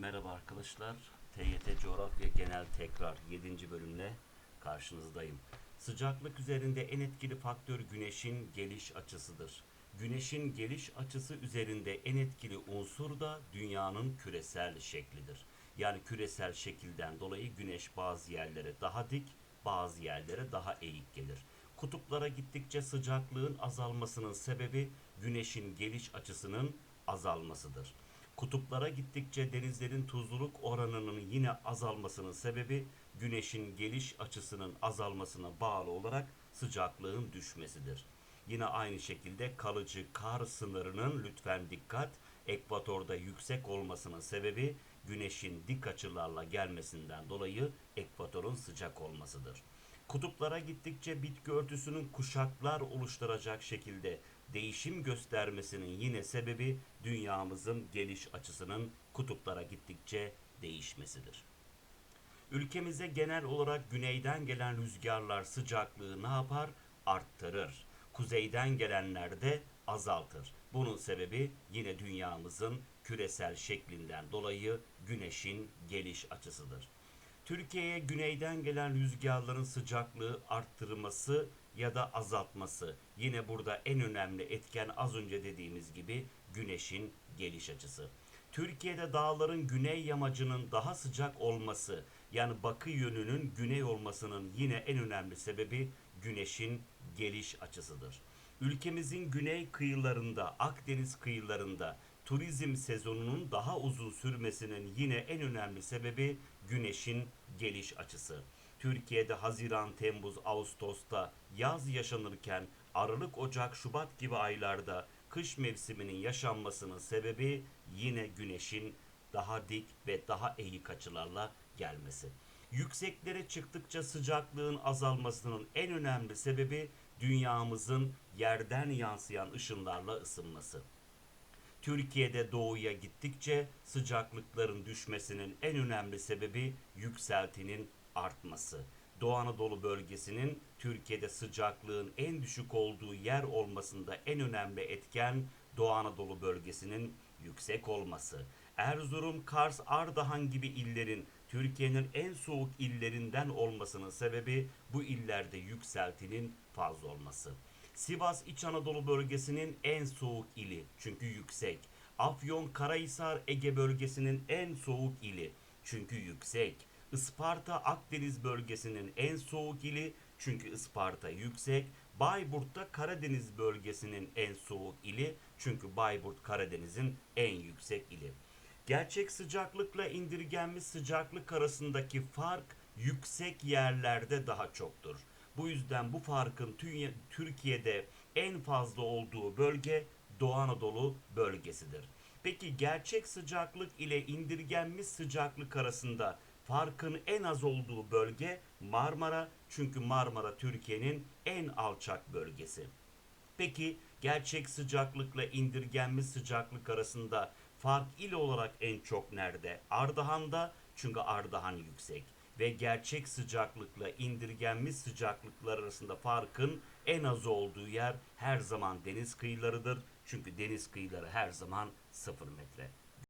Merhaba arkadaşlar. TYT Coğrafya Genel Tekrar 7. bölümle karşınızdayım. Sıcaklık üzerinde en etkili faktör güneşin geliş açısıdır. Güneşin geliş açısı üzerinde en etkili unsur da dünyanın küresel şeklidir. Yani küresel şekilden dolayı güneş bazı yerlere daha dik, bazı yerlere daha eğik gelir. Kutuplara gittikçe sıcaklığın azalmasının sebebi güneşin geliş açısının azalmasıdır. Kutuplara gittikçe denizlerin tuzluluk oranının yine azalmasının sebebi güneşin geliş açısının azalmasına bağlı olarak sıcaklığın düşmesidir. Yine aynı şekilde kalıcı kar sınırının lütfen dikkat ekvatorda yüksek olmasının sebebi güneşin dik açılarla gelmesinden dolayı ekvatorun sıcak olmasıdır. Kutuplara gittikçe bitki örtüsünün kuşaklar oluşturacak şekilde değişim göstermesinin yine sebebi dünyamızın geliş açısının kutuplara gittikçe değişmesidir. Ülkemize genel olarak güneyden gelen rüzgarlar sıcaklığı ne yapar? Arttırır. Kuzeyden gelenler de azaltır. Bunun sebebi yine dünyamızın küresel şeklinden dolayı güneşin geliş açısıdır. Türkiye'ye güneyden gelen rüzgarların sıcaklığı arttırması ya da azaltması. Yine burada en önemli etken az önce dediğimiz gibi güneşin geliş açısı. Türkiye'de dağların güney yamacının daha sıcak olması yani bakı yönünün güney olmasının yine en önemli sebebi güneşin geliş açısıdır. Ülkemizin güney kıyılarında, Akdeniz kıyılarında turizm sezonunun daha uzun sürmesinin yine en önemli sebebi güneşin geliş açısı. Türkiye'de Haziran, Temmuz, Ağustos'ta yaz yaşanırken Aralık, Ocak, Şubat gibi aylarda kış mevsiminin yaşanmasının sebebi yine güneşin daha dik ve daha eğik açılarla gelmesi. Yükseklere çıktıkça sıcaklığın azalmasının en önemli sebebi dünyamızın yerden yansıyan ışınlarla ısınması. Türkiye'de doğuya gittikçe sıcaklıkların düşmesinin en önemli sebebi yükseltinin artması. Doğu Anadolu bölgesinin Türkiye'de sıcaklığın en düşük olduğu yer olmasında en önemli etken Doğu Anadolu bölgesinin yüksek olması. Erzurum, Kars, Ardahan gibi illerin Türkiye'nin en soğuk illerinden olmasının sebebi bu illerde yükseltinin fazla olması. Sivas İç Anadolu bölgesinin en soğuk ili çünkü yüksek. Afyon Karahisar Ege bölgesinin en soğuk ili çünkü yüksek. Isparta Akdeniz bölgesinin en soğuk ili çünkü Isparta yüksek. Bayburt'ta Karadeniz bölgesinin en soğuk ili çünkü Bayburt Karadeniz'in en yüksek ili. Gerçek sıcaklıkla indirgenmiş sıcaklık arasındaki fark yüksek yerlerde daha çoktur. Bu yüzden bu farkın tü- Türkiye'de en fazla olduğu bölge Doğu Anadolu bölgesidir. Peki gerçek sıcaklık ile indirgenmiş sıcaklık arasında farkın en az olduğu bölge Marmara çünkü Marmara Türkiye'nin en alçak bölgesi. Peki gerçek sıcaklıkla indirgenmiş sıcaklık arasında fark il olarak en çok nerede? Ardahan'da çünkü Ardahan yüksek ve gerçek sıcaklıkla indirgenmiş sıcaklıklar arasında farkın en az olduğu yer her zaman deniz kıyılarıdır. Çünkü deniz kıyıları her zaman 0 metre.